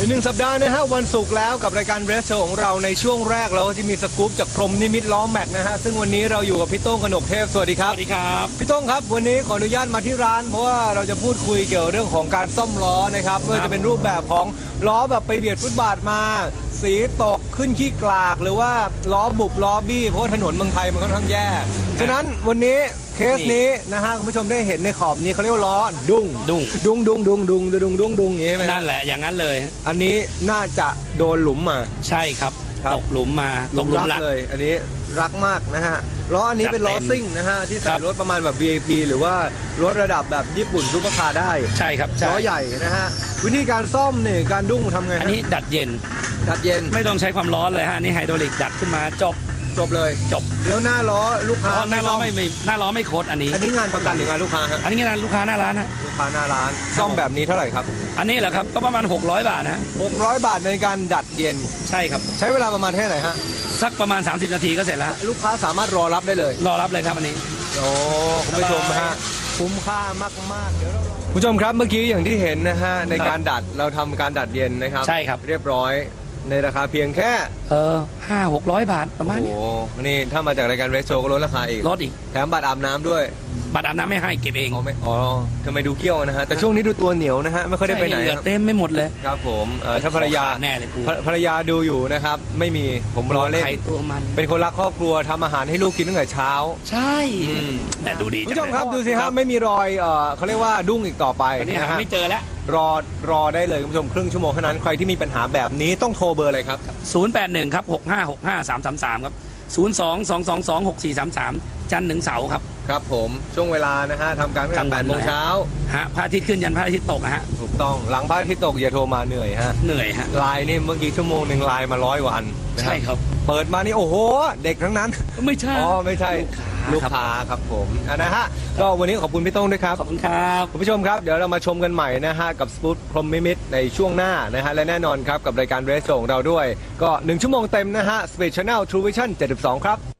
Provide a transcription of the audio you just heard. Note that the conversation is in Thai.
อีกหนึ่งสัปดาห์นะฮะวันศุกร์แล้วกับรายการเรสโชของเราในช่วงแรกเราก็จะมีสกู๊ปจากพรหมนิมิตล้อแม็กนะฮะซึ่งวันนี้เราอยู่กับพี่โต้งกนกเทพสวัสดีคสรับวัสดีครับพี่โต้งครับ วันนี้ขออนุญาตมาที่ร้าน เพราะว่าเราจะพูดคุยเกี่ยวเรื่องของการซ่อมล้อนะครับไม่ว่าจะเป็นรูปแบบของล้อแบบไปเบียดฟุตบาทมา สีตกขึ้นขี้กลาก หรือว่าล้อบุบล้อบี้เพราะว่าถนนเมืองไทยมันค่อนข้างแย่ฉะนั้นวันนี้ เคสนี้นะฮะคุณผู้ชมได้เห็นในขอบนี้เขาเรียกว่าล้อดุ้งดุ้ง ดุ้งดุ้งดุ้งดุ้งดุ้งดุ้งดุ้งอย่างนี้ไหมฮะนั่นแหละอย่างนั้นเลย อันนี้น่าจะโดนหลุมมา ใช่ครับครับ ตกหลุมมาตกหลุมรัหลัก เลย อันนี้รักมากนะฮะล้ออันนี้เป็นล้อจัดเต็มซิ่งนะฮะที่ใส่ครับ รถประมาณแบบ VIP หรือว่ารถระดับแบบญี่ปุ่นซุปเปอร์คาร์ได้ใช่ครับใช่ล้อใหญ่นะฮะวิธีการซ่อมเนี่ยการดุ้งทำไงอันฮะนี้ดัดเย็นดัดเย็น ไม่ต้องใช้ความร้อนเลยฮะอันนี่ไฮดรอลิกดัดขึ้นมาจบ จบเลยจบแล้วหน้าล้อลูกเพค้าราะหน้าล้อไม่ซ่ไม่หน้าล้อไม่โคดอันนี้ อันนี้งานประกันหรืองานลูกค้าฮะอันนี้งานลูกค้าหน้าร้านฮะลูกค้าหน้าร้านซ่อมแบบนี้เท่าไหร่ครับ อันนี้แหละครับก็ประมาณ 600 บาทนะฮะ600 บาทในการดัดเย็นใช่ครับ ใช้เวลาประมาณแค่ไหนฮะสักประมาณ 30 นาทีก็เสร็จแล้วฮะลูกค้าสามารถรอรับได้เลย รอรับเลยครับอันนี้โอ้คุณผู้ชมฮะคุ้มค่ามากๆเดี๋ยวเราคุณผู้ชมครับเมื่อกี้อย่างที่เห็นนะฮะในการดัดเราทำการดัดเย็นนะครับใช่ครับเรียบร้อย ในราคาเพียงแค่ เออห้าหกร้อยบาทประมาณโอ้โหนี้นี่ถ้ามาจากรายการเรสโชก็ลดราคาอีก ลดอีก แถมบัตรอาบน้ำด้วยบัตรอาบน้ำไม่ให้เก็บเองอ๋อไม่อ๋อทำไมดูเกี้ยวนะฮะ แต่ช่วงนี้ดูตัวเหนียวนะฮะ ไม่ค่อยได้ไปไหนใช่เหงื่อครับเต็มไม่หมดเลยครับผมเอ่อถ้าภรรยาแน่เลยกูภรภรรยาดูอยู่นะครับ ไม่มี ผมรอเล่น ใครตัวมัน เป็นคนรักครอบครัวทำอาหารให้ลูกกินตั้งแต่เช้า ใช่อืม แต่ดูดีคุณจัผู้ชงมเลยครับ ดูสิครับไม่มีรอยเอ่อเขาเรียกว่าดุ้งอีกต่อไปอันนี้นะหาฮะ ไม่เจอแล้ว รอรอได้เลยคุณผู้ชมครึ่งชั่วโมงเท่านั้นใครที่มีปัญหาแบบนี้ต้องโทรเบอร์อะไรครับ 081ครับ6565 333ครับ02 222 6433 จันทร์ถึงเสาร์ครับ ครับผมช่วงเวลานะฮะทำการตั้งกลางแต่วันแปดโมงเลยเช้าฮะพระอาทิตย์ขึ้นยันพระอาทิตย์ตกอะฮะถูกต้องหลังพระอาทิตย์ตกอย่าโทรมาเหนื่อยฮะเหนื่อยฮะไลน์นี่เมื่อกี้ชั่วโมงหนึ่งไลน์มาร้อยวันนะใช่ครับ เปิดมานี่โอ้โห เด็กทั้งนั้น ไม่ใช่อ๋อไม่ใช่ลูลูกกค้า ค้าครับผมอะนะฮะก็วันนี้ขอบคุณพี่โต้งด้วยครับ ขอบคุณครับคุณผู้ชมครับ เดี๋ยวเรามาชมกันใหม่นะฮะ กับสปูตพรหมมิมิตในช่วงหน้านะฮะ และแน่นอนครับ กับรายการเรสโของเราด้วย ก็ 1 ชั่วโมงเต็มนะฮะ Space Channel True Vision 72 ครับ